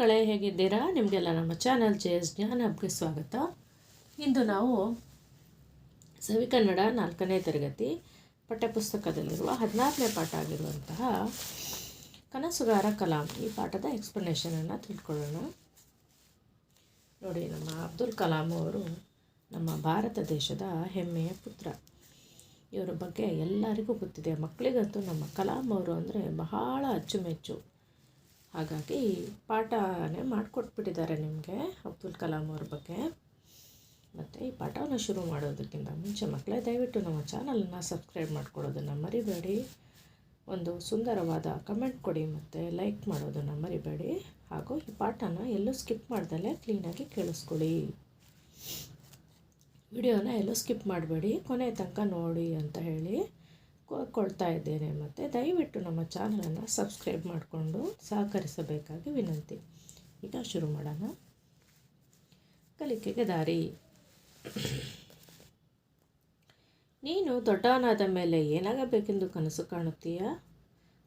ಮಕ್ಕಳೇ ಹೇಗಿದ್ದೀರಾ? ನಿಮಗೆಲ್ಲ ನಮ್ಮ ಚಾನಲ್ ಜೆ ಎಸ್ ಜ್ಞಾನ ಹಬ್ಗೆ ಸ್ವಾಗತ. ಇಂದು ನಾವು ಸವಿ ಕನ್ನಡ ನಾಲ್ಕನೇ ತರಗತಿ ಪಠ್ಯಪುಸ್ತಕದಲ್ಲಿರುವ ಹದಿನಾರನೇ ಪಾಠ ಆಗಿರುವಂತಹ ಕನಸುಗಾರ ಕಲಾಂ ಈ ಪಾಠದ ಎಕ್ಸ್ಪ್ಲನೇಷನನ್ನು ತಿಳ್ಕೊಳ್ಳೋಣ. ನೋಡಿ, ನಮ್ಮ ಅಬ್ದುಲ್ ಕಲಾಂ ಅವರು ನಮ್ಮ ಭಾರತ ದೇಶದ ಹೆಮ್ಮೆಯ ಪುತ್ರ. ಇವರ ಬಗ್ಗೆ ಎಲ್ಲರಿಗೂ ಗೊತ್ತಿದೆ. ಮಕ್ಕಳಿಗಂತೂ ನಮ್ಮ ಕಲಾಂ ಅವರು ಅಂದರೆ ಬಹಳ ಅಚ್ಚುಮೆಚ್ಚು. ಹಾಗಾಗಿ ಪಾಠನೇ ಮಾಡಿಕೊಟ್ಬಿಟ್ಟಿದ್ದಾರೆ ನಿಮಗೆ ಅಬ್ದುಲ್ ಕಲಾಂ ಅವ್ರ ಬಗ್ಗೆ. ಮತ್ತು ಈ ಪಾಠವನ್ನು ಶುರು ಮಾಡೋದಕ್ಕಿಂತ ಮುಂಚೆ ಮಕ್ಕಳೇ, ದಯವಿಟ್ಟು ನಮ್ಮ ಚಾನಲನ್ನು ಸಬ್ಸ್ಕ್ರೈಬ್ ಮಾಡ್ಕೊಳ್ಳೋದನ್ನು ಮರಿಬೇಡಿ. ಒಂದು ಸುಂದರವಾದ ಕಮೆಂಟ್ ಕೊಡಿ ಮತ್ತು ಲೈಕ್ ಮಾಡೋದನ್ನು ಮರಿಬೇಡಿ. ಹಾಗೂ ಈ ಪಾಠನ ಎಲ್ಲೂ ಸ್ಕಿಪ್ ಮಾಡ್ದಲೇ ಕ್ಲೀನಾಗಿ ಕೇಳಿಸ್ಕೊಳ್ಳಿ. ವಿಡಿಯೋನ ಎಲ್ಲೂ ಸ್ಕಿಪ್ ಮಾಡಬೇಡಿ, ಕೊನೆ ತನಕ ನೋಡಿ ಅಂತ ಹೇಳಿ. ಕೋರ್ಕೊಳ್ತಾ ಇದ್ದೇನೆ ಮತ್ತು ದಯವಿಟ್ಟು ನಮ್ಮ ಚಾನಲನ್ನು ಸಬ್ಸ್ಕ್ರೈಬ್ ಮಾಡಿಕೊಂಡು ಸಹಕರಿಸಬೇಕಾಗಿ ವಿನಂತಿ. ಈಗ ಶುರು ಮಾಡೋಣ. ಕಲಿಕೆಗೆ ದಾರಿ. ನೀನು ದೊಡ್ಡವನಾದ ಮೇಲೆ ಏನಾಗಬೇಕೆಂದು ಕನಸು ಕಾಣುತ್ತೀಯಾ?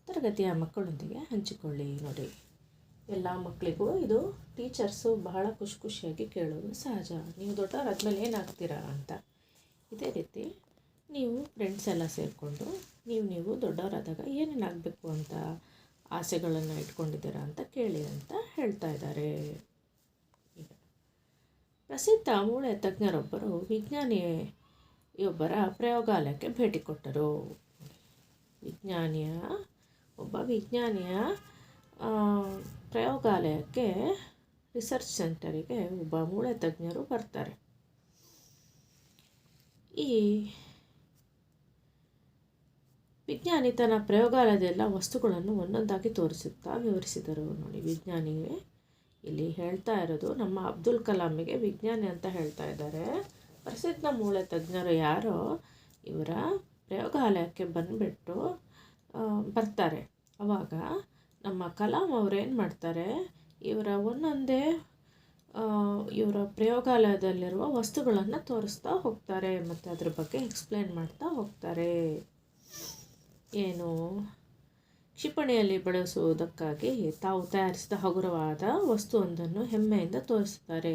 ತರಗತಿಯ ಮಕ್ಕಳೊಂದಿಗೆ ಹಂಚಿಕೊಳ್ಳಿ ನೋಡಿ. ಎಲ್ಲ ಮಕ್ಕಳಿಗೂ ಇದು ಟೀಚರ್ಸು ಬಹಳ ಖುಷಿ ಖುಷಿಯಾಗಿ ಕೇಳೋದು ಸಹಜ. ನೀವು ದೊಡ್ಡವರಾದ್ಮೇಲೆ ಏನಾಗ್ತೀರಾ ಅಂತ. ಇದೇ ರೀತಿ ನೀವು ಫ್ರೆಂಡ್ಸ್ ಎಲ್ಲ ಸೇರಿಕೊಂಡು ನೀವು ನೀವು ದೊಡ್ಡವರಾದಾಗ ಏನೇನಾಗಬೇಕು ಅಂತ ಆಸೆಗಳನ್ನು ಇಟ್ಕೊಂಡಿದ್ದೀರಾ ಅಂತ ಕೇಳಿ ಅಂತ ಹೇಳ್ತಾ ಇದ್ದಾರೆ. ಈಗ ಪ್ರಸಿದ್ಧ ಮೂಳೆ ತಜ್ಞರೊಬ್ಬರು ವಿಜ್ಞಾನಿಯೊಬ್ಬರ ಪ್ರಯೋಗಾಲಯಕ್ಕೆ ಭೇಟಿ ಕೊಟ್ಟರು. ವಿಜ್ಞಾನಿಯ, ಒಬ್ಬ ವಿಜ್ಞಾನಿಯ ಪ್ರಯೋಗಾಲಯಕ್ಕೆ ರಿಸರ್ಚ್ ಸೆಂಟರಿಗೆ ಒಬ್ಬ ಮೂಳೆ ತಜ್ಞರು ಬರ್ತಾರೆ. ಈ ವಿಜ್ಞಾನಿ ತನ್ನ ಪ್ರಯೋಗಾಲಯದೆಲ್ಲ ವಸ್ತುಗಳನ್ನು ಒಂದೊಂದಾಗಿ ತೋರಿಸುತ್ತಾ ವಿವರಿಸಿದರು. ನೋಡಿ, ವಿಜ್ಞಾನಿಯೇ, ಇಲ್ಲಿ ಹೇಳ್ತಾ ಇರೋದು ನಮ್ಮ ಅಬ್ದುಲ್ ಕಲಾಮಿಗೆ ವಿಜ್ಞಾನಿ ಅಂತ ಹೇಳ್ತಾ ಇದ್ದಾರೆ. ಪ್ರಸಿದ್ಧ ಮೂಳೆ ತಜ್ಞರು ಯಾರೋ, ಇವರ ಪ್ರಯೋಗಾಲಯಕ್ಕೆ ಬಂದುಬಿಟ್ಟು ಬರ್ತಾರೆ. ಆವಾಗ ನಮ್ಮ ಕಲಾಂ ಅವರೇನು ಮಾಡ್ತಾರೆ, ಇವರ ಒಂದೊಂದೇ ಇವರ ಪ್ರಯೋಗಾಲಯದಲ್ಲಿರುವ ವಸ್ತುಗಳನ್ನು ತೋರಿಸ್ತಾ ಹೋಗ್ತಾರೆ ಮತ್ತು ಅದ್ರ ಬಗ್ಗೆ ಎಕ್ಸ್ಪ್ಲೇನ್ ಮಾಡ್ತಾ ಹೋಗ್ತಾರೆ. ಏನು? ಕ್ಷಿಪಣಿಯಲ್ಲಿ ಬಳಸುವುದಕ್ಕಾಗಿ ತಾವು ತಯಾರಿಸಿದ ಹಗುರವಾದ ವಸ್ತುವೊಂದನ್ನು ಹೆಮ್ಮೆಯಿಂದ ತೋರಿಸುತ್ತಾರೆ.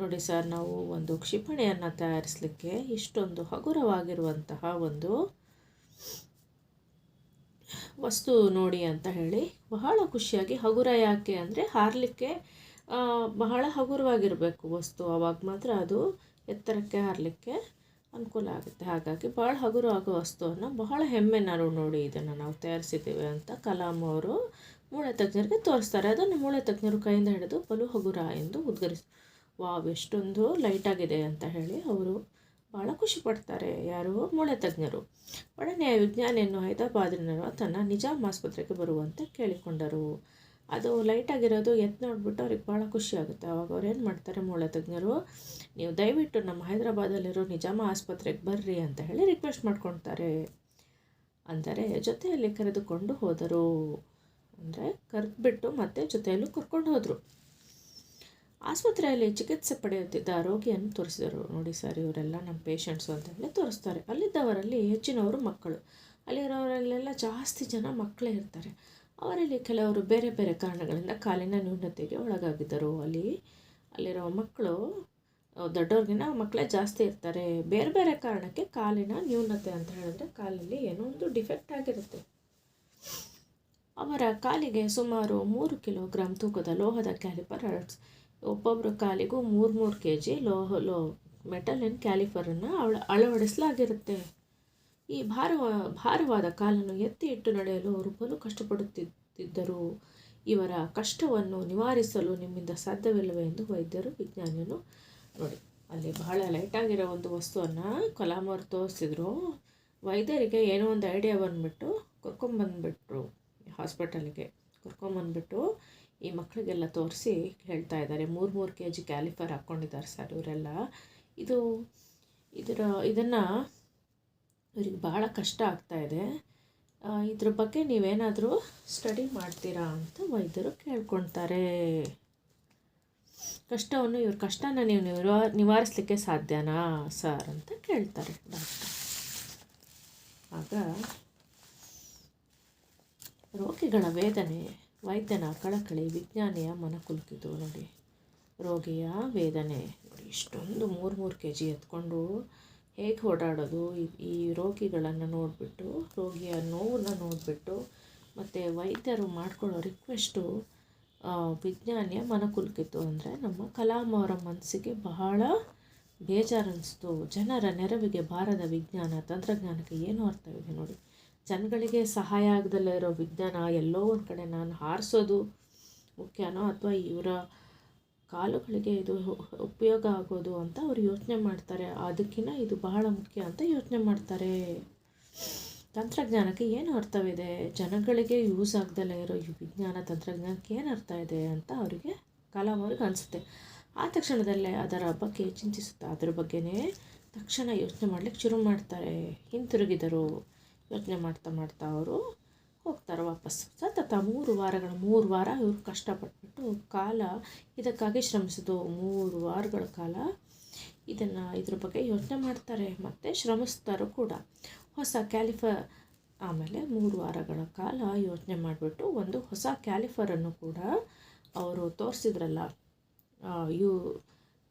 ನೋಡಿ ಸರ್, ನಾವು ಒಂದು ಕ್ಷಿಪಣಿಯನ್ನು ತಯಾರಿಸಲಿಕ್ಕೆ ಇಷ್ಟೊಂದು ಹಗುರವಾಗಿರುವಂತಹ ಒಂದು ವಸ್ತು ನೋಡಿ ಅಂತ ಹೇಳಿ, ಬಹಳ ಖುಷಿಯಾಗಿ ಹಗುರ ಯಾಕೆ ಅಂದರೆ ಹಾರಲಿಕ್ಕೆ ಬಹಳ ಹಗುರವಾಗಿರಬೇಕು ವಸ್ತು. ಆವಾಗ ಮಾತ್ರ ಅದು ಎತ್ತರಕ್ಕೆ ಹಾರಲಿಕ್ಕೆ ಅನುಕೂಲ ಆಗುತ್ತೆ. ಹಾಗಾಗಿ ಭಾಳ ಹಗುರ ಆಗೋ ವಸ್ತುವನ್ನು ಬಹಳ ಹೆಮ್ಮೆ ನಾವು ನೋಡಿ ಇದನ್ನು ನಾವು ತಯಾರಿಸಿದ್ದೇವೆ ಅಂತ ಕಲಾಂ ಅವರು ಮೂಳೆ ತಜ್ಞರಿಗೆ ತೋರಿಸ್ತಾರೆ. ಅದನ್ನು ಮೂಳೆ ತಜ್ಞರು ಕೈಯಿಂದ ಹಿಡಿದು ಬಲು ಹಗುರ ಎಂದು ಉದ್ಗರಿಸ್, ವಾವ್, ಎಷ್ಟೊಂದು ಲೈಟಾಗಿದೆ ಅಂತ ಹೇಳಿ ಅವರು ಭಾಳ ಖುಷಿಪಡ್ತಾರೆ ಯಾರು? ಮೂಳೆ ತಜ್ಞರು. ಒಡನೆಯ ವಿಜ್ಞಾನಿಯನ್ನು ಹೈದರಾಬಾದಿನವ ತನ್ನ ನಿಜಾಮ್ ಆಸ್ಪತ್ರೆಗೆ ಬರುವಂತೆ ಕೇಳಿಕೊಂಡರು. ಅದು ಲೈಟಾಗಿರೋದು ಎತ್ತು ನೋಡಿಬಿಟ್ಟು ಅವ್ರಿಗೆ ಭಾಳ ಖುಷಿ ಆಗುತ್ತೆ. ಅವಾಗ ಅವ್ರು ಏನು ಮಾಡ್ತಾರೆ ಮೂಳೆ ತಜ್ಞರು, ನೀವು ದಯವಿಟ್ಟು ನಮ್ಮ ಹೈದರಾಬಾದಲ್ಲಿರೋ ನಿಜಾಮ ಆಸ್ಪತ್ರೆಗೆ ಬರ್ರಿ ಅಂತ ಹೇಳಿ ರಿಕ್ವೆಸ್ಟ್ ಮಾಡ್ಕೊತಾರೆ ಅಂದರೆ ಜೊತೆಯಲ್ಲಿ ಕರೆದುಕೊಂಡು ಹೋದರು. ಅಂದರೆ ಕರೆದುಬಿಟ್ಟು ಮತ್ತೆ ಜೊತೆಯಲ್ಲೂ ಕರ್ಕೊಂಡು ಹೋದರು. ಆಸ್ಪತ್ರೆಯಲ್ಲಿ ಚಿಕಿತ್ಸೆ ಪಡೆಯುತ್ತಿದ್ದ ರೋಗಿಯನ್ನು ತೋರಿಸಿದರು. ನೋಡಿ ಸರ್ ಇವರೆಲ್ಲ ನಮ್ಮ ಪೇಷಂಟ್ಸು ಅಂತ ಹೇಳಿ ತೋರಿಸ್ತಾರೆ. ಅಲ್ಲಿದ್ದವರಲ್ಲಿ ಹೆಚ್ಚಿನವರು ಮಕ್ಕಳು. ಅಲ್ಲಿರೋರಲ್ಲೆಲ್ಲ ಜಾಸ್ತಿ ಜನ ಮಕ್ಕಳೇ ಇರ್ತಾರೆ. ಅವರಲ್ಲಿ ಕೆಲವರು ಬೇರೆ ಬೇರೆ ಕಾರಣಗಳಿಂದ ಕಾಲಿನ ನ್ಯೂನತೆಗೆ ಒಳಗಾಗಿದ್ದರು. ಅಲ್ಲಿ ಅಲ್ಲಿರೋ ಮಕ್ಕಳು ದೊಡ್ಡವ್ರಿಗಿನ ಮಕ್ಕಳೇ ಜಾಸ್ತಿ ಇರ್ತಾರೆ. ಬೇರೆ ಬೇರೆ ಕಾರಣಕ್ಕೆ ಕಾಲಿನ ನ್ಯೂನತೆ ಅಂತ ಹೇಳಿದ್ರೆ ಕಾಲಲ್ಲಿ ಏನೋ ಒಂದು ಡಿಫೆಕ್ಟ್ ಆಗಿರುತ್ತೆ. ಅವರ ಕಾಲಿಗೆ ಸುಮಾರು ಮೂರು ಕಿಲೋಗ್ರಾಮ್ ತೂಕದ ಲೋಹದ ಕ್ಯಾಲಿಪರ್ ಅಳಡ್ಸ್ ಒಬ್ಬೊಬ್ಬರ ಕಾಲಿಗೂ ಮೂರು ಮೂರು ಕೆ ಜಿ ಲೋಹ, ಲೋ, ಮೆಟಲಿನ ಕ್ಯಾಲಿಫರನ್ನು ಅಳ, ಅಳವಡಿಸಲಾಗಿರುತ್ತೆ. ಈ ಭಾರವ, ಭಾರವಾದ ಕಾಲನ್ನು ಎತ್ತಿ ಇಟ್ಟು ನಡೆಯಲು ಅವರು ಬಲು ಕಷ್ಟಪಡುತ್ತಿದ್ದರು. ಇವರ ಕಷ್ಟವನ್ನು ನಿವಾರಿಸಲು ನಿಮ್ಮಿಂದ ಸಾಧ್ಯವಿಲ್ಲವೇ ಎಂದು ವೈದ್ಯರು, ವಿಜ್ಞಾನಿಯನ್ನು ನೋಡಿ. ಅಲ್ಲಿ ಬಹಳ ಲೈಟಾಗಿರೋ ಒಂದು ವಸ್ತುವನ್ನು ಕಲಾಂ ಅವರು ತೋರಿಸಿದ್ರು. ವೈದ್ಯರಿಗೆ ಏನೋ ಒಂದು ಐಡಿಯಾ ಬಂದುಬಿಟ್ಟು ಕರ್ಕೊಂಬಂದ್ಬಿಟ್ರು ಹಾಸ್ಪಿಟಲ್ಗೆ ಕರ್ಕೊಂಬಂದ್ಬಿಟ್ಟು ಈ ಮಕ್ಕಳಿಗೆಲ್ಲ ತೋರಿಸಿ ಹೇಳ್ತಾ ಇದ್ದಾರೆ. ಮೂರು ಮೂರು ಕೆ ಜಿ ಕ್ಯಾಲಿಫರ್ ಹಾಕ್ಕೊಂಡಿದ್ದಾರೆ ಸರ್ ಇವರೆಲ್ಲ. ಇದು, ಇದರ, ಇದನ್ನು ಇವ್ರಿಗೆ ಭಾಳ ಕಷ್ಟ ಆಗ್ತಾ ಇದೆ. ಇದ್ರ ಬಗ್ಗೆ ನೀವೇನಾದರೂ ಸ್ಟಡಿ ಮಾಡ್ತೀರಾ ಅಂತ ವೈದ್ಯರು ಕೇಳ್ಕೊಳ್ತಾರೆ. ಕಷ್ಟವನ್ನು ಇವ್ರ, ಕಷ್ಟನ ನೀವು ನಿವಾ ನಿವಾರಿಸಲಿಕ್ಕೆ ಸಾಧ್ಯನಾ ಸರ್ ಅಂತ ಕೇಳ್ತಾರೆ ಡಾಕ್ಟರ್. ಆಗ ರೋಗಿಗಳ ವೇದನೆ, ವೈದ್ಯನ ಕಳಕಳಿ, ವಿಜ್ಞಾನಿಯ ಮನ ಕುಲುಕಿತು ನೋಡಿ. ರೋಗಿಯ ವೇದನೆ ನೋಡಿ. ಇಷ್ಟೊಂದು ಮೂರು ಮೂರು ಕೆ ಜಿ ಎತ್ಕೊಂಡು ಹೇಗೆ ಓಡಾಡೋದು? ಈ- ರೋಗಿಗಳನ್ನು ನೋಡಿಬಿಟ್ಟು, ರೋಗಿಯ ನೋವನ್ನು ನೋಡಿಬಿಟ್ಟು, ಮತ್ತು ವೈದ್ಯರು ಮಾಡಿಕೊಳ್ಳೋ ರಿಕ್ವೆಸ್ಟು ವಿಜ್ಞಾನಿಯ ಮನಕುಲ್ಕಿತು ಅಂದರೆ ನಮ್ಮ ಕಲಾಂ ಅವರ ಮನಸ್ಸಿಗೆ ಬಹಳ ಬೇಜಾರನ್ನಿಸ್ತು. ಜನರ ನೆರವಿಗೆ ಬಾರದ ವಿಜ್ಞಾನ, ತಂತ್ರಜ್ಞಾನಕ್ಕೆ ಏನು ಅರ್ಥವಿದೆ ನೋಡಿ. ಜನಗಳಿಗೆ ಸಹಾಯ ಆಗದಲ್ಲೇ ಇರೋ ವಿಜ್ಞಾನ, ಎಲ್ಲೋ ಒಂದು ಕಡೆ ನಾನು ಹಾರಿಸೋದು ಮುಖ್ಯನೋ ಅಥವಾ ಇವರ ಕಾಲುಗಳಿಗೆ ಇದು ಉಪಯೋಗ ಆಗೋದು ಅಂತ ಅವ್ರು ಯೋಚನೆ ಮಾಡ್ತಾರೆ. ಅದಕ್ಕಿಂತ ಇದು ಬಹಳ ಮುಖ್ಯ ಅಂತ ಯೋಚನೆ ಮಾಡ್ತಾರೆ. ತಂತ್ರಜ್ಞಾನಕ್ಕೆ ಏನು ಅರ್ಥವಿದೆ? ಜನಗಳಿಗೆ ಯೂಸ್ ಆಗ್ದಲೇ ಇರೋ ಈ ವಿಜ್ಞಾನ ತಂತ್ರಜ್ಞಾನಕ್ಕೆ ಏನು ಅರ್ಥ ಇದೆ ಅಂತ ಅವರಿಗೆ ಕಲಾಂ ಅವ್ರಿಗೆ ಅನಿಸುತ್ತೆ. ಆ ತಕ್ಷಣದಲ್ಲೇ ಅದರ ಬಗ್ಗೆ ಚಿಂತಿಸುತ್ತಾ, ಅದ್ರ ಬಗ್ಗೆನೇ ತಕ್ಷಣ ಯೋಚನೆ ಮಾಡ್ಲಿಕ್ಕೆ ಶುರು ಮಾಡ್ತಾರೆ. ಹಿಂತಿರುಗಿದರು. ಯೋಚನೆ ಮಾಡ್ತಾ ಮಾಡ್ತಾ ಅವರು ಹೋಗ್ತಾರೆ ವಾಪಸ್ ಸತತ ಮೂರು ವಾರಗಳ, ಮೂರು ವಾರ ಇವರು ಕಷ್ಟಪಟ್ಬಿಟ್ಟು ಕಾಲ ಇದಕ್ಕಾಗಿ ಶ್ರಮಿಸಿದ್ದು ಮೂರು ವಾರಗಳ ಕಾಲ ಇದನ್ನು ಇದ್ರ ಬಗ್ಗೆ ಯೋಚನೆ ಮಾಡ್ತಾರೆ. ಮತ್ತು ಶ್ರಮಿಸ್ತಾರೋ ಕೂಡ. ಹೊಸ ಕ್ಯಾಲಿಫ ಆಮೇಲೆ ಮೂರು ವಾರಗಳ ಕಾಲ ಯೋಚನೆ ಮಾಡಿಬಿಟ್ಟು ಒಂದು ಹೊಸ ಕ್ಯಾಲಿಫರನ್ನು ಕೂಡ ಅವರು ತೋರಿಸಿದ್ರಲ್ಲ ಇವು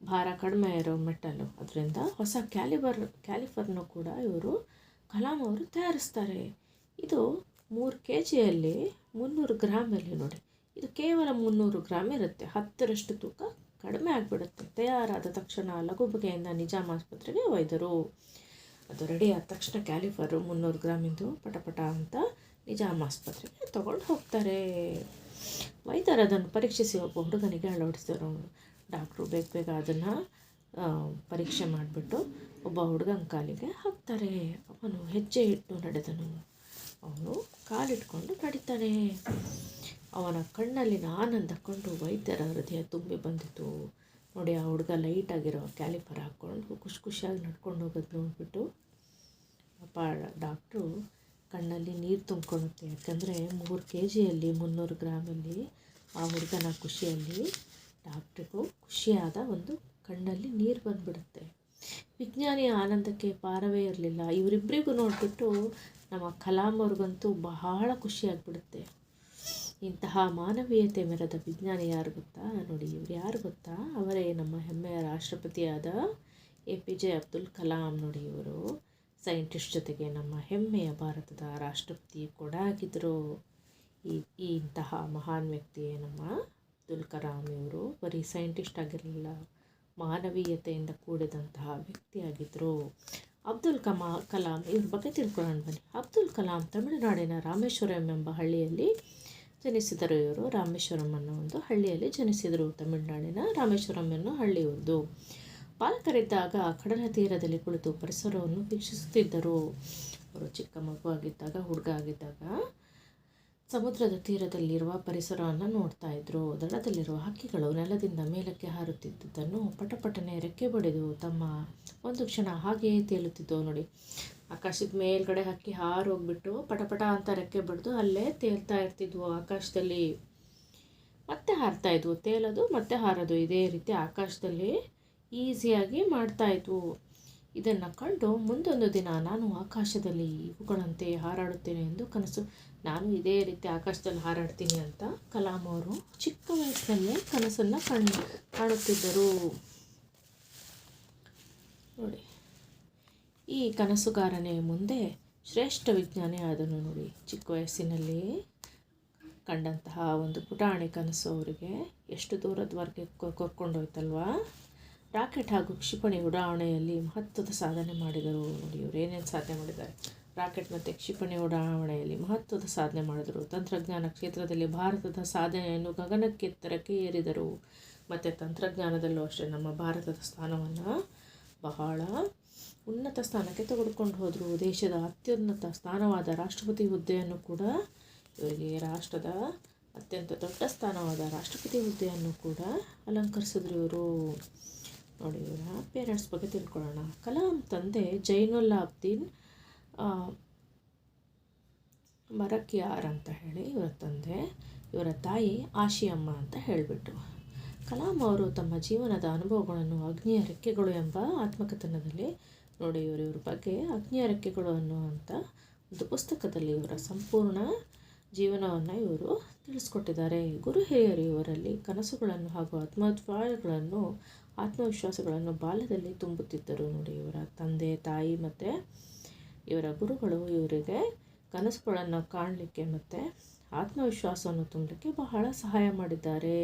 ಭಾರ ಕಡಿಮೆ ಇರೋ ಮೆಟಲ್ಲು ಅದರಿಂದ ಹೊಸ ಕ್ಯಾಲಿಬರ್ ಕ್ಯಾಲಿಫರ್ನು ಕೂಡ ಇವರು ಕಲಾಂ ಅವರು ತಯಾರಿಸ್ತಾರೆ. ಇದು ಮೂರು ಕೆ ಜಿಯಲ್ಲಿ ಮುನ್ನೂರು ಗ್ರಾಮಲ್ಲಿ ನೋಡಿ. ಇದು ಕೇವಲ ಮುನ್ನೂರು ಗ್ರಾಮ್ ಇರುತ್ತೆ. ಹತ್ತರಷ್ಟು ತೂಕ ಕಡಿಮೆ ಆಗಿಬಿಡುತ್ತೆ. ತಯಾರಾದ ತಕ್ಷಣ ಲಘು ಬಗೆಯಿಂದ ನಿಜಾಮ್ ಆಸ್ಪತ್ರೆಗೆ ಒಯ್ದರು. ಅದು ರೆಡಿ ಆದ ತಕ್ಷಣ ಕ್ಯಾಲಿಫರು ಮುನ್ನೂರು ಗ್ರಾಮಿಂದು ಪಟಪಟ ಅಂತ ನಿಜಾಮ್ ಆಸ್ಪತ್ರೆಗೆ ತೊಗೊಂಡು ಹೋಗ್ತಾರೆ. ವೈದ್ಯರು ಅದನ್ನು ಪರೀಕ್ಷಿಸಿ ಒಬ್ಬ ಹುಡುಗನಿಗೆ ಅಳವಡಿಸಿದರು. ಡಾಕ್ಟ್ರು ಬೇಗ ಬೇಗ ಅದನ್ನು ಪರೀಕ್ಷೆ ಮಾಡಿಬಿಟ್ಟು ಒಬ್ಬ ಹುಡುಗನ ಕಾಲಿಗೆ ಹಾಕ್ತಾರೆ. ಅವನು ಹೆಜ್ಜೆ ಇಟ್ಟು ನಡೆದನು. ಅವನು ಕಾಲಿಟ್ಕೊಂಡು ನಡೀತಾನೆ ಅವನ ಕಣ್ಣಲ್ಲಿನ ಆನಂದ ಕಂಡು ವೈದ್ಯರ ಹೃದಯ ತುಂಬಿ ಬಂದಿತು ನೋಡಿ, ಆ ಹುಡುಗ ಲೈಟಾಗಿರೋ ಕ್ಯಾಲಿಫರ್ ಹಾಕ್ಕೊಂಡು ಖುಷಿ ಖುಷಿಯಾಗಿ ನಡ್ಕೊಂಡು ಹೋಗೋದು ನೋಡಿಬಿಟ್ಟು, ಅಪ್ಪ ಡಾಕ್ಟ್ರು ಕಣ್ಣಲ್ಲಿ ನೀರು ತುಂಬ್ಕೊಳುತ್ತೆ ಯಾಕಂದರೆ ಮೂರು ಕೆ ಜಿಯಲ್ಲಿ ಮುನ್ನೂರು ಗ್ರಾಮಲ್ಲಿ ಆ ಹುಡುಗನ ಖುಷಿಯಲ್ಲಿ ಡಾಕ್ಟ್ರಿಗೂ ಖುಷಿಯಾದ ಒಂದು ಕಣ್ಣಲ್ಲಿ ನೀರು ಬಂದ್ಬಿಡುತ್ತೆ. ವಿಜ್ಞಾನಿಯ ಆನಂದಕ್ಕೆ ಪಾರವೇ ಇರಲಿಲ್ಲ. ಇವರಿಬ್ಬರಿಗೂ ನೋಡಿಬಿಟ್ಟು ನಮ್ಮ ಕಲಾಂ ಅವ್ರಿಗಂತೂ ಬಹಳ ಖುಷಿಯಾಗ್ಬಿಡುತ್ತೆ ಇಂತಹ ಮಾನವೀಯತೆ ಮೆರೆದ ವಿಜ್ಞಾನಿ ಯಾರು ಗೊತ್ತಾ? ನೋಡಿ, ಇವ್ರು ಯಾರು ಗೊತ್ತಾ? ಅವರೇ ನಮ್ಮ ಹೆಮ್ಮೆಯ ರಾಷ್ಟ್ರಪತಿಯಾದ A. P. J. Abdul Kalam ನೋಡಿ ಇವರು. ಸೈಂಟಿಸ್ಟ್ ಜೊತೆಗೆ ನಮ್ಮ ಹೆಮ್ಮೆಯ ಭಾರತದ ರಾಷ್ಟ್ರಪತಿ ಕೂಡ ಆಗಿದ್ದರು ಈ ಇಂತಹ ಮಹಾನ್ ವ್ಯಕ್ತಿಯೇ ನಮ್ಮ ಅಬ್ದುಲ್ ಕಲಾಂ ಇವರು. ಬರೀ ಸೈಂಟಿಸ್ಟ್ ಆಗಿರಲಿಲ್ಲ. ಮಾನವೀಯತೆಯಿಂದ ಕೂಡಿದಂತಹ ವ್ಯಕ್ತಿಯಾಗಿದ್ದರು ಅಬ್ದುಲ್ ಕಮಾ ಕಲಾಂ, ಇವ್ರ ಬಗ್ಗೆ ತಿಳ್ಕೊಳ್ಳೋಣ ಬನ್ನಿ. ಅಬ್ದುಲ್ ಕಲಾಂ ತಮಿಳುನಾಡಿನ ರಾಮೇಶ್ವರಂ ಎಂಬ ಹಳ್ಳಿಯಲ್ಲಿ ಜನಿಸಿದರು ಇವರು. ರಾಮೇಶ್ವರಂ ಅನ್ನೋ ಒಂದು ಹಳ್ಳಿಯಲ್ಲಿ ಜನಿಸಿದರು ತಮಿಳುನಾಡಿನ ರಾಮೇಶ್ವರಂ ಅನ್ನೋ ಹಳ್ಳಿಯವ್ರದ್ದು ಬಾಲಕರಿದ್ದಾಗ ಕಡಲ ತೀರದಲ್ಲಿ ಕುಳಿತು ಪರಿಸರವನ್ನು ವೀಕ್ಷಿಸುತ್ತಿದ್ದರು. ಅವರು ಚಿಕ್ಕ ಮಗುವಾಗಿದ್ದಾಗ ಹುಡುಗ ಆಗಿದ್ದಾಗ ಸಮುದ್ರದ ತೀರದಲ್ಲಿರುವ ಪರಿಸರವನ್ನು ನೋಡ್ತಾ ಇದ್ರು. ದಡದಲ್ಲಿರುವ ಹಕ್ಕಿಗಳು ನೆಲದಿಂದ ಮೇಲಕ್ಕೆ ಹಾರುತ್ತಿದ್ದುದನ್ನು ಪಟಪಟನೆ ರೆಕ್ಕೆ ಬಡಿದು ತಮ್ಮ ಒಂದು ಕ್ಷಣ ಹಾಗೆಯೇ ತೇಲುತ್ತಿದ್ದವು ನೋಡಿ. ಆಕಾಶದ ಮೇಲ್ಗಡೆ ಹಕ್ಕಿ ಹಾರೋಗ್ಬಿಟ್ಟು ಪಟಪಟ ಅಂತ ರೆಕ್ಕೆ ಬಡಿದು ಅಲ್ಲೇ ತೇಲ್ತಾ ಇರ್ತಿದ್ವು. ಆಕಾಶದಲ್ಲಿ ಮತ್ತೆ ಹಾರ್ತಾ ಇದ್ವು. ತೇಲೋದು ಮತ್ತೆ ಹಾರೋದು. ಇದೇ ರೀತಿ ಆಕಾಶದಲ್ಲಿ ಈಸಿಯಾಗಿ ಮಾಡ್ತಾ ಇದ್ವು. ಇದನ್ನು ಕಂಡು ಮುಂದೊಂದು ದಿನ ನಾನು ಆಕಾಶದಲ್ಲಿ ಇವುಗಳಂತೆ ಹಾರಾಡುತ್ತೇನೆ ಎಂದು ಕನಸು. ನಾನು ಇದೇ ರೀತಿ ಆಕಾಶದಲ್ಲಿ ಹಾರಾಡ್ತೀನಿ ಅಂತ ಕಲಾಂ ಅವರು ಚಿಕ್ಕ ವಯಸ್ಸಿನಲ್ಲೇ ಕನಸನ್ನು ಕಣ್, ಕಾಣುತ್ತಿದ್ದರು. ನೋಡಿ, ಈ ಕನಸುಗಾರನೇ ಮುಂದೆ ಶ್ರೇಷ್ಠ ವಿಜ್ಞಾನಿ ಆದನು ನೋಡಿ. ಚಿಕ್ಕ ವಯಸ್ಸಿನಲ್ಲಿ ಕಂಡಂತಹ ಒಂದು ಪುಟಾಣಿ ಕನಸು ಅವರಿಗೆ ಎಷ್ಟು ದೂರದವರೆಗೆ ಕರ್ಕೊಂಡೋಯ್ತಲ್ವಾ? ರಾಕೆಟ್ ಹಾಗೂ ಕ್ಷಿಪಣಿ ಉಡಾವಣೆಯಲ್ಲಿ ಮಹತ್ವದ ಸಾಧನೆ ಮಾಡಿದರು. ನೋಡಿ ಇವರು ಏನೇನು ಸಾಧನೆ ಮಾಡಿದ್ದಾರೆ? ರಾಕೆಟ್ ಮತ್ತು ಕ್ಷಿಪಣಿ ಉಡಾವಣೆಯಲ್ಲಿ ಮಹತ್ವದ ಸಾಧನೆ ಮಾಡಿದರು. ತಂತ್ರಜ್ಞಾನ ಕ್ಷೇತ್ರದಲ್ಲಿ ಭಾರತದ ಸಾಧನೆಯನ್ನು ಗಗನಕ್ಕೆತ್ತರಕ್ಕೆ ಏರಿದರು. ಮತ್ತು ತಂತ್ರಜ್ಞಾನದಲ್ಲೂ ಅಷ್ಟೇ, ನಮ್ಮ ಭಾರತದ ಸ್ಥಾನವನ್ನು ಬಹಳ ಉನ್ನತ ಸ್ಥಾನಕ್ಕೆ ತೆಗೆದುಕೊಂಡು ಹೋದರು. ದೇಶದ ಅತ್ಯುನ್ನತ ಸ್ಥಾನವಾದ ರಾಷ್ಟ್ರಪತಿ ಹುದ್ದೆಯನ್ನು ಕೂಡ ಇವರಿಗೆ ರಾಷ್ಟ್ರದ ಅತ್ಯಂತ ದೊಡ್ಡ ಸ್ಥಾನವಾದ ರಾಷ್ಟ್ರಪತಿ ಹುದ್ದೆಯನ್ನು ಕೂಡ ಅಲಂಕರಿಸಿದ್ರು ಇವರು. ನೋಡಿ, ಇವರ ಪೇರೆಂಟ್ಸ್ ಬಗ್ಗೆ ತಿಳ್ಕೊಳ್ಳೋಣ. ಕಲಾಂ ತಂದೆ ಜೈನುಲ್ಲಾಬ್ದೀನ್ ಮರಕ್ಯಾರ್ ಅಂತ ಹೇಳಿ ಇವರ ತಂದೆ, ಇವರ ತಾಯಿ ಆಶಿಯಮ್ಮ ಅಂತ ಹೇಳಿಬಿಟ್ಟು ಕಲಾಂ ಅವರು ತಮ್ಮ ಜೀವನದ ಅನುಭವಗಳನ್ನು ಅಗ್ನಿಯ ರೆಕ್ಕೆಗಳು ಎಂಬ ಆತ್ಮಕಥನದಲ್ಲಿ, ನೋಡಿ, ಇವರು ಇವ್ರ ಬಗ್ಗೆ ಅಗ್ನಿಯ ರೆಕ್ಕೆಗಳು ಅನ್ನುವಂಥ ಒಂದು ಪುಸ್ತಕದಲ್ಲಿ ಇವರ ಸಂಪೂರ್ಣ ಜೀವನವನ್ನು ಇವರು ತಿಳಿಸ್ಕೊಟ್ಟಿದ್ದಾರೆ. ಗುರು ಹಿರಿಯರು ಇವರಲ್ಲಿ ಕನಸುಗಳನ್ನು ಹಾಗೂ ಆತ್ಮವಿಶ್ವಾಸಗಳನ್ನು ಆತ್ಮವಿಶ್ವಾಸಗಳನ್ನು ಬಾಲ್ಯದಲ್ಲಿ ತುಂಬುತ್ತಿದ್ದರು. ನೋಡಿ, ಇವರ ತಂದೆ, ತಾಯಿ ಮತ್ತು ಇವರ ಗುರುಗಳು ಇವರಿಗೆ ಕನಸುಗಳನ್ನು ಕಾಣಲಿಕ್ಕೆ ಮತ್ತು ಆತ್ಮವಿಶ್ವಾಸವನ್ನು ತುಂಬಲಿಕ್ಕೆ ಬಹಳ ಸಹಾಯ ಮಾಡಿದ್ದಾರೆ.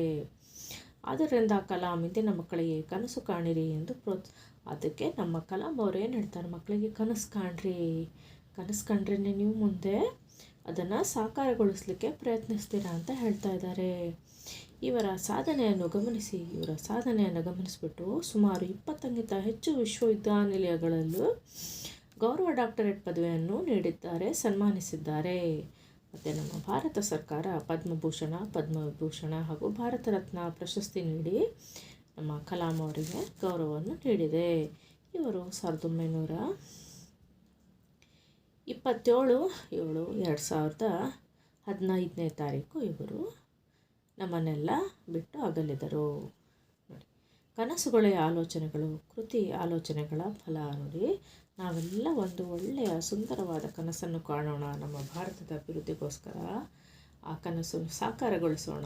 ಆದ್ದರಿಂದ ಕಲಾಂ ಇಂದಿನ ಮಕ್ಕಳಿಗೆ ಕನಸು ಕಾಣಿರಿ ಎಂದು ಪ್ರೋತ್ ಅದಕ್ಕೆ ನಮ್ಮ ಕಲಾಂ ಅವ್ರು ಏನು ಹೇಳ್ತಾರೆ, ಮಕ್ಕಳಿಗೆ ಕನಸು ಕಾಣ್ರಿ, ಕನಸು ಕಂಡ್ರೆ ನೀವು ಮುಂದೆ ಅದನ್ನು ಸಾಕಾರಗೊಳಿಸಲಿಕ್ಕೆ ಪ್ರಯತ್ನಿಸ್ತೀರಾ ಅಂತ ಹೇಳ್ತಾ ಇದ್ದಾರೆ. ಇವರ ಸಾಧನೆಯನ್ನು ಗಮನಿಸಿ, ಇವರ ಸಾಧನೆಯನ್ನು ಗಮನಿಸಿಬಿಟ್ಟು ಸುಮಾರು ಇಪ್ಪತ್ತಕ್ಕಿಂತ ಹೆಚ್ಚು ವಿಶ್ವವಿದ್ಯಾನಿಲಯಗಳಲ್ಲೂ ಗೌರವ ಡಾಕ್ಟರೇಟ್ ಪದವಿಯನ್ನು ನೀಡಿದ್ದಾರೆ, ಸನ್ಮಾನಿಸಿದ್ದಾರೆ. ಮತ್ತು ನಮ್ಮ ಭಾರತ ಸರ್ಕಾರ ಪದ್ಮಭೂಷಣ, ಪದ್ಮವಿಭೂಷಣ ಹಾಗೂ ಭಾರತ ರತ್ನ ಪ್ರಶಸ್ತಿ ನೀಡಿ ನಮ್ಮ ಕಲಾಂ ಅವರಿಗೆ ಗೌರವವನ್ನು ನೀಡಿದೆ. ಇವರು ಸಾವಿರದ ಒಂಬೈನೂರ ಇಪ್ಪತ್ತೇಳು, ಏಳು, ಎರಡು ಸಾವಿರದ ಹದಿನೈದನೇ ತಾರೀಕು ಇವರು ನಮ್ಮನ್ನೆಲ್ಲ ಬಿಟ್ಟು ಅಗಲಿದರು. ನೋಡಿ, ಕನಸುಗಳೇ ಆಲೋಚನೆಗಳು, ಕೃತಿ ಆಲೋಚನೆಗಳ ಫಲ ನೋಡಿ. ನಾವೆಲ್ಲ ಒಂದು ಒಳ್ಳೆಯ, ಸುಂದರವಾದ ಕನಸನ್ನು ಕಾಣೋಣ, ನಮ್ಮ ಭಾರತದ ಅಭಿವೃದ್ಧಿಗೋಸ್ಕರ. ಆ ಕನಸನ್ನು ಸಾಕಾರಗೊಳಿಸೋಣ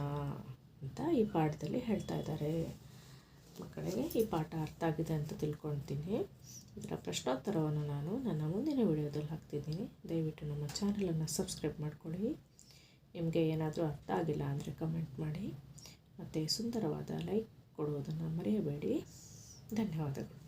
ಅಂತ ಈ ಪಾಠದಲ್ಲಿ ಹೇಳ್ತಾ ಇದ್ದಾರೆ. ಮಕ್ಕಳಿಗೆ ಈ ಪಾಠ ಅರ್ಥ ಆಗಿದೆ ಅಂತ ತಿಳ್ಕೊಳ್ತೀನಿ. ಇದರ ಪ್ರಶ್ನೋತ್ತರವನ್ನು ನಾನು ನನ್ನ ಮುಂದಿನ ವಿಡಿಯೋದಲ್ಲಿ ಹಾಕ್ತಿದ್ದೀನಿ. ದಯವಿಟ್ಟು ನಮ್ಮ ಚಾನಲನ್ನು ಸಬ್ಸ್ಕ್ರೈಬ್ ಮಾಡ್ಕೊಳ್ಳಿ. ನಿಮಗೆ ಏನಾದರೂ ಅರ್ಥ ಆಗಿಲ್ಲ ಅಂದರೆ ಕಮೆಂಟ್ ಮಾಡಿ. ಮತ್ತು ಸುಂದರವಾದ ಲೈಕ್ ಕೊಡುವುದನ್ನು ಮರೆಯಬೇಡಿ. ಧನ್ಯವಾದಗಳು.